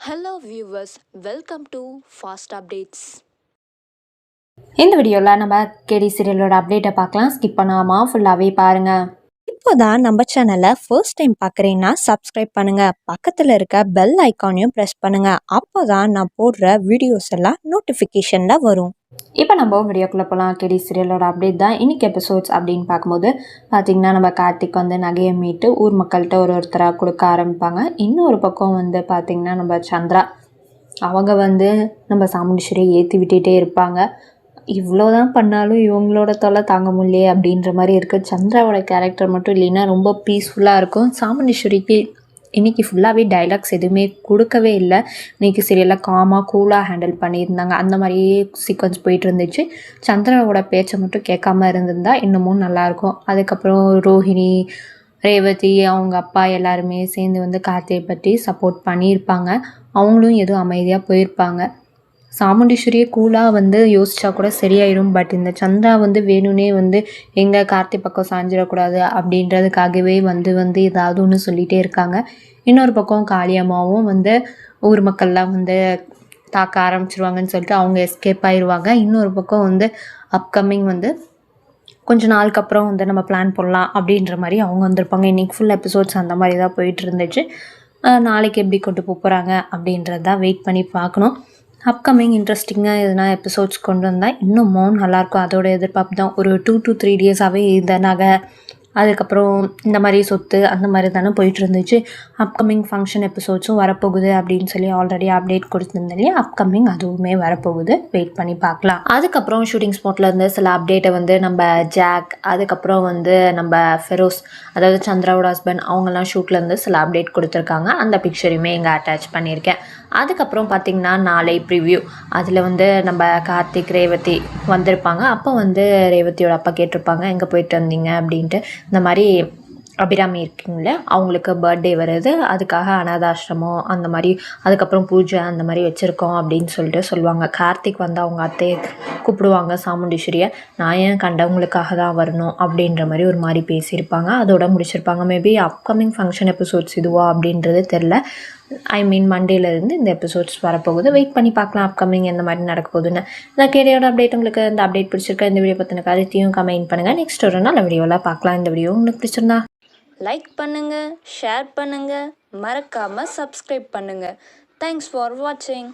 Hello viewers welcome to fast updates இந்த வீடியோவில் நம்ம கேடி சீரியலோட அப்டேட்டை பார்க்கலாம். ஸ்கிப் பண்ணாமல் ஃபுல்லாகவே பாருங்கள் இப்போதான் நம்ம சேனலை ஃபர்ஸ்ட் டைம் பார்க்குறீங்கன்னா சப்ஸ்கிரைப் பண்ணுங்க. பக்கத்தில் இருக்க பெல் ஐக்கானையும் ப்ரெஸ் பண்ணுங்கள் அப்போ தான் நான் போடுற வீடியோஸ் எல்லாம் நோட்டிஃபிகேஷனில் வரும். இப்போ நம்ம வீடியோக்குள்ளே போகலாம் கேடி சீரியலோட அப்டேட் தான் இன்னைக்கு எபிசோட்ஸ் அப்படின்னு பார்க்கும்போது பார்த்திங்கன்னா நம்ம கார்த்திக் வந்து நகையை மீட்டு ஊர் மக்கள்கிட்ட ஒரு ஒருத்தராக கொடுக்க ஆரம்பிப்பாங்க. இன்னொரு பக்கம் வந்து பார்த்திங்கன்னா நம்ம சந்திரா. அவங்க வந்து நம்ம சாமுண்டீஸ்வரியை ஏற்றி விட்டுகிட்டே இருப்பாங்க. இவ்வளோ தான் பண்ணாலும் இவங்களோட தொலை தாங்க முடியலையே அப்படின்ற மாதிரி இருக்குது சந்திராவோட கேரக்டர் மட்டும் இல்லைன்னா ரொம்ப பீஸ்ஃபுல்லாக இருக்கும். சாமுண்டீஸ்வரிக்கு இன்றைக்கி ஃபுல்லாகவே டைலாக்ஸ் எதுவுமே கொடுக்கவே இல்லை. இன்றைக்கி சரியெல்லாம் காமாக கூலாக ஹேண்டில் பண்ணியிருந்தாங்க. அந்த மாதிரியே சீக்வன்ஸ் போயிட்டு இருந்துச்சு. சந்திராவோட பேச்சை மட்டும் கேட்காம இருந்திருந்தா இன்னமும் நல்லாயிருக்கும் அதுக்கப்புறம் ரோஹிணி ரேவதி அவங்க அப்பா எல்லாருமே சேர்ந்து வந்து கார்த்தியை பற்றி சப்போர்ட் பண்ணியிருப்பாங்க. அவங்களும் எதுவும் அமைதியாக போயிருப்பாங்க. சாமுண்டீஸ்வரியே கூலாக வந்து யோசிச்சா கூட சரியாயிடும் பட் இந்த சந்திரா வந்து வேணும்னே வந்து எங்கே கார்த்தி பக்கம் சாஞ்சிடக்கூடாது அப்படின்றதுக்காகவே வந்து வந்து ஏதாவது ஒன்று சொல்லிகிட்டே இருக்காங்க. இன்னொரு பக்கம் காளியம்மாவும் வந்து ஊர் மக்கள்லாம் வந்து தாக்க ஆரம்பிச்சிருவாங்கன்னு சொல்லிட்டு அவங்க எஸ்கேப் ஆயிடுவாங்க இன்னொரு பக்கம் வந்து அப்கமிங் வந்து கொஞ்ச நாளுக்கு அப்புறம் வந்து நம்ம பிளான் பண்ணலாம் அப்படின்ற மாதிரி அவங்க வந்திருப்பாங்க. இன்றைக்கி ஃபுல் எபிசோட்ஸ் அந்த மாதிரி தான் போயிட்டு இருந்துச்சு. நாளைக்கு எப்படி கொண்டு போக போகிறாங்க அப்படின்றது தான் வெயிட் பண்ணி பார்க்கணும். அப்கமிங் இன்ட்ரெஸ்டிங்காக எதுனா எபிசோட்ஸ் கொண்டு வந்தால் இன்னும் மௌன் நல்லாயிருக்கும். அதோட எதிர்பார்ப்பு தான். ஒரு டூ டு த்ரீ டேஸாகவே இந்த நகை அதுக்கப்புறம் இந்த மாதிரி சொத்து அந்த மாதிரி தானே போயிட்டு இருந்துச்சு. அப்கமிங் ஃபங்க்ஷன் எபிசோட்ஸும் வரப்போகுது அப்படின்னு சொல்லி ஆல்ரெடி அப்டேட் கொடுத்துருந்தேன் இல்லையா? அப்கமிங் அதுவுமே வரப்போகுது. வெயிட் பண்ணி பார்க்கலாம். அதுக்கப்புறம் ஷூட்டிங் ஸ்பாட்டில் இருந்து சில அப்டேட்டை வந்து நம்ம ஜாக் அதுக்கப்புறம் வந்து நம்ம ஃபெரோஸ் அதாவது சந்திராவோட ஹஸ்பண்ட் அவங்கெல்லாம் ஷூட்லேருந்து சில அப்டேட் கொடுத்துருக்காங்க. அந்த பிக்சரையுமே இங்கே அட்டாச் பண்ணியிருக்கேன். அதுக்கப்புறம் பார்த்திங்கன்னா நாளை ப்ரிவ்யூ அதில் வந்து நம்ம கார்த்திக் ரேவதி வந்திருப்பாங்க. அப்போ வந்து ரேவதியோட அப்பா கேட்டிருப்பாங்க எங்கே போயிட்டு வந்தீங்க? அப்படின்ட்டு. இந்த மாதிரி அபிராமி இருக்கீங்களே அவங்களுக்கு பர்த்டே வருது. அதுக்காக அனாதாசிரமம் அந்த மாதிரி அதுக்கப்புறம் பூஜை அந்த மாதிரி வச்சுருக்கோம் அப்படின்னு சொல்லிட்டு சொல்லுவாங்க. கார்த்திக் வந்து அவங்க அத்தையை கூப்பிடுவாங்க சாமுண்டீஸ்வரியை நான் ஏன் கண்டவங்களுக்காக தான் வரணும்? அப்படின்ற மாதிரி ஒரு மாதிரி பேசியிருப்பாங்க. அதோட முடிச்சிருப்பாங்க. மேபி அப்கமிங் ஃபங்க்ஷன் எபிசோட்ஸ் இதுவா அப்படின்றது தெரில ஐ மீன் மண்டேலேருந்து இந்த எபிசோட்ஸ் வரப்போகுது. வெயிட் பண்ணி பார்க்கலாம் அப்கமிங் எந்த மாதிரி நடக்க போகுதுன்னு. இந்த அப்டேட் உங்களுக்கு இந்த அப்டேட் பிடிச்சிருக்க? இந்த வீடியோ பற்றின கருத்தையும் கமெண்ட் பண்ணுங்கள் நெக்ஸ்ட் ஒரு நல்ல வீடியோவில் பார்க்கலாம். இந்த வீடியோ உங்களுக்கு பிடிச்சிருந்தா. லைக் பண்ணுங்கள் ஷேர் பண்ணுங்கள் மறக்காமல் சப்ஸ்கிரைப் பண்ணுங்கள் தேங்க்ஸ் ஃபார் வாட்சிங்